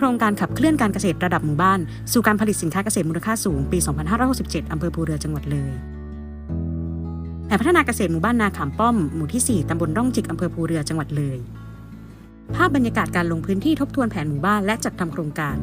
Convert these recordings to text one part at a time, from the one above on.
ครงการขับเคลื่อนการเกษตรระดับหมู่บ้าน สู่การผลิตสินค้าเกษตรมูลค่าสูงปี 2567 อำเภอภูเรือจังหวัดเลยแผนพัฒนาเกษตรหมู่บ้านนาขามป้อม หมู่ที่ 4 ตำบลร่องจิก อำเภอภูเรือจังหวัดเลย ภาพบรรยากาศการลงพื้นที่ทบทวนแผนหมู่บ้านและจัดทำโครงการ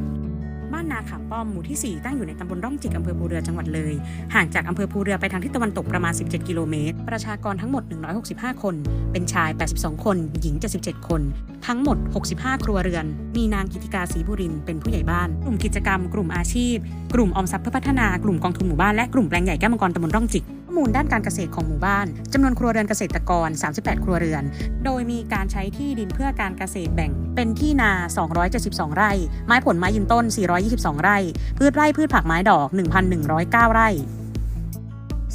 บ้านนาขามป้อมหมู่ที่ 4 ตั้งอยู่ในตำบลร่องจิกอำเภอภูเรือจังหวัดเลย ห่างจากอำเภอภูเรือไปทางทิศตะวันตกประมาณ 17 กิโลเมตร ประชากรทั้งหมด 165 คน เป็นชาย 82 คน หญิง 77 คน ทั้งหมด 65 ครัวเรือน มีนางกิติกาศรีบุรินเป็นผู้ใหญ่บ้าน กลุ่มกิจกรรม กลุ่มอาชีพ กลุ่มออมทรัพย์เพื่อพัฒนา กลุ่มกองทุนหมู่บ้าน และกลุ่มแปลงใหญ่แก้วมังกรตำบลร่องจิก มูลด้านการเกษตรของหมู่บ้านจำนวนครัวเรือนเกษตรกร 38 ครัวเรือน โดยมีการใช้ที่ดินเพื่อการเกษตรแบ่ง เป็นที่นา 272 ไร่ ไม้ผลไม้ยืนต้น 422 ไร่ พืชไร่พืชผักไม้ดอก 1,109 ไร่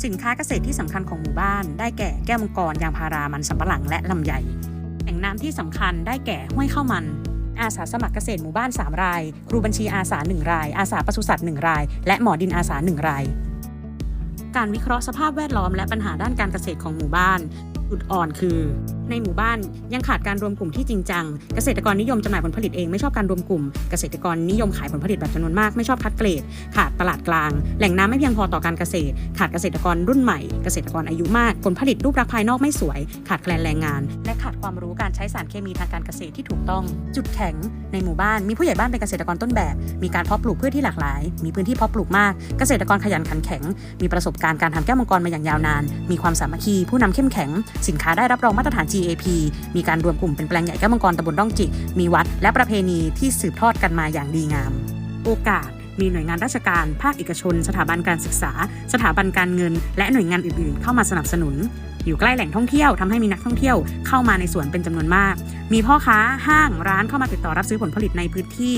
สินค้าเกษตรที่สำคัญของหมู่บ้าน ได้แก่แก้วมังกรยางพารามันสำปะหลังและลำไยแหล่งน้ำที่สำคัญได้แก่ห้วยข้าวมัน อาสาสมัครเกษตรหมู่บ้าน 3 ราย ครูบัญชีอาสา 1 ราย อาสาปศุสัตว์ 1 ราย และหมอดินอาสา 1 ราย การวิเคราะห์สภาพแวดล้อมและปัญหาด้านการเกษตรของหมู่บ้าน จุดอ่อนคือ ในหมู่บ้านยังขาดการรวมกลุ่มที่จริงจัง เกษตรกรนิยมจำหน่ายผลผลิตเองไม่ชอบการรวมกลุ่ม เกษตรกรนิยมขายผลผลิตแบบจำนวนมากไม่ชอบคัดเกรด ขาดตลาดกลาง แหล่งน้ำไม่เพียงพอต่อการเกษตร ขาดเกษตรกรรุ่นใหม่ เกษตรกรอายุมาก ผลผลิตรูปลักษณ์ภายนอกไม่สวย ขาดแคลนแรงงาน และขาดความรู้การใช้สารเคมีทางการเกษตรที่ถูกต้อง จุดแข็ง ในหมู่บ้านมีผู้ใหญ่บ้านเป็นเกษตรกรต้นแบบ มีการเพาะปลูกพืชที่หลากหลาย มีพื้นที่เพาะปลูกมาก เกษตรกรขยันขันแข็ง มีประสบการณ์การทำแก้วมังกรมาอย่างยาวนาน มีความสามัคคีผู้นำเข้มแข็งสินค้าได้รับรองมาตรฐาน GAP มีการรวมกลุ่มเป็นแปลงใหญ่แก้วมังกรตำบลร่องจิก มีวัดและประเพณีที่สืบทอดกันมาอย่างดีงาม โอกาสมีหน่วยงานราชการ ภาคเอกชน สถาบันการศึกษา สถาบันการเงิน และหน่วยงานอื่นๆ เข้ามาสนับสนุน อยู่ใกล้แหล่งท่องเที่ยวทำให้มีนักท่องเที่ยวเข้ามาในสวนเป็นจำนวนมาก มีพ่อค้าห้างร้านเข้ามาติดต่อรับซื้อผลผลิตในพื้นที่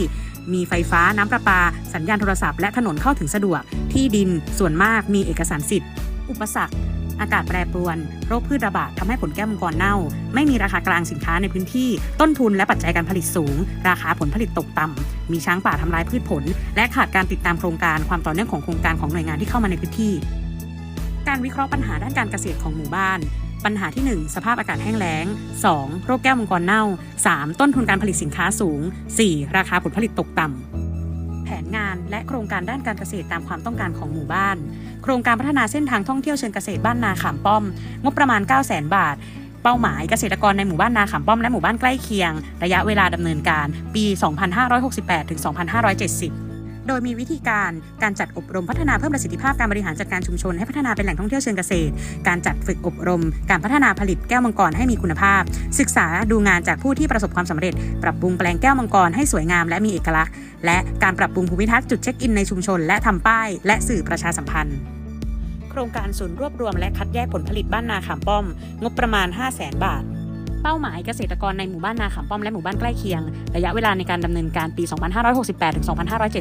มีไฟฟ้าน้ำประปา สัญญาณโทรศัพท์และถนนเข้าถึงสะดวก ที่ดินส่วนมากมีเอกสารสิทธิ์ อุปสรรค อากาศแปรปรวน โรคพืชระบาดทำให้ผลแก้วมังกรเน่า ไม่มีราคากลางสินค้าในพื้นที่ ต้นทุนและปัจจัยการผลิตสูง ราคาผลผลิตตกต่ำมีช้างป่าทำลายพืชผล และขาดการติดตามโครงการความต่อเนื่องของโครงการของหน่วยงานที่เข้ามาในพื้นที่ การวิเคราะห์ปัญหาด้านการเกษตรของหมู่บ้านปัญหาที่ 1 สภาพอากาศแห้งแล้ง 2. โรคแก้วมังกรเน่า 3. ต้นทุนการผลิตสินค้าสูง 4. ราคาผลผลิตตกต่ำ แผนงานและโครงการด้านการเกษตรตามความต้องการของหมู่บ้าน โครงการพัฒนาเส้นทางท่องเที่ยวเชิงเกษตรบ้านนาขามป้อม งบประมาณ 9 0 0 0 0 0 บาท เป้าหมายเกษตรกรในหมู่บ้านนาขามป้อมและหมู่บ้านใกล้เคียง ระยะเวลาดำเนินการปี 2568ถึง2570 โดยมีวิธีการการจัดอบรมพัฒนาเพิ่มประสิทธิภาพการบริหารจัดการชุมชนให้พัฒนาเป็นแหล่งท่องเที่ยวเชิงเกษตร การจัดฝึกอบรม การพัฒนาผลิตแก้วมังกรให้มีคุณภาพ ศึกษาดูงานจากผู้ที่ประสบความสำเร็จ ปรับปรุงแปลงแก้วมังกรให้สวยงามและมีเอกลักษณ์ และการปรับปรุงภูมิทัศน์จุดเช็คอินในชุมชน และทำป้าย และสื่อประชาสัมพันธ์โครงการศูนย์รวบรวมและคัดแยกผลผลิตบ้านนาขามป้อม งบประมาณ 5 0 0แสนบาท เป้าหมายเกษตรกรในหมู่บ้านนาขามป้อมและหมู่บ้านใกล้เคียง ระยะเวลาในการดำเนินการปี 2568ถึง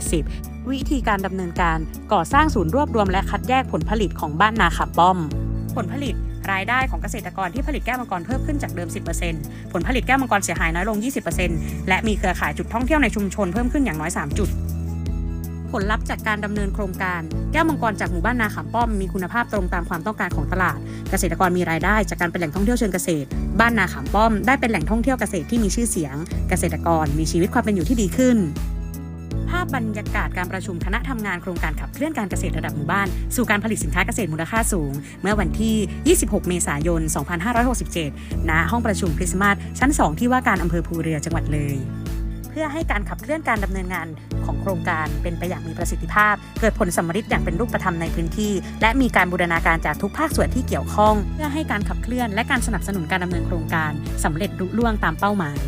2570 วิธีการดำเนินการก่อสร้างศูนย์รวบรวมและคัดแยกผลผลิตของบ้านนาขามป้อม ผลผลิตรายได้ของเกษตรกรที่ผลิตแก้วมังกรเพิ่มขึ้นจากเดิม 10%ผลผลิตแก้วมังกรเสียหายน้อยลง 20%และมีเครือข่ายจุดท่องเที่ยวในชุมชนเพิ่มขึ้นอย่างน้อย 3 จุด ผลลัพธ์จากการดำเนินโครงการ แก้วมังกรจากหมู่บ้านนาขามป้อมมีคุณภาพตรงตามความต้องการของตลาด เกษตรกรมีรายได้จากการเป็นแหล่งท่องเที่ยวเชิงเกษตร บ้านนาขามป้อมได้เป็นแหล่งท่องเที่ยวเกษตรที่มีชื่อเสียง เกษตรกรมีชีวิตความเป็นอยู่ที่ดีขึ้นภาพบรรยากาศการประชุมคณะทำงานโครงการขับเคลื่อนการเกษตรระดับหมู่บ้าน สู่การผลิตสินค้าเกษตรมูลค่าสูง เมื่อวันที่ 26 เมษายน 2567 ณ ห้องประชุมคริสต์มาสชั้น 2 ที่ว่าการอำเภอภูเรือจังหวัดเลย พื่อให้การขับเคลื่อนการดำเนินงานของโครงการเป็นไปอย่างมีประสิทธิภาพ เกิดผลสมฤทธิ์อย่างเป็นรูปธรรมในพื้นที่ และมีการบูรณาการจากทุกภาคส่วนที่เกี่ยวข้อง เพื่อให้การขับเคลื่อนและการสนับสนุนการดำเนินโครงการสำเร็จลุล่วงตามเป้าหมาย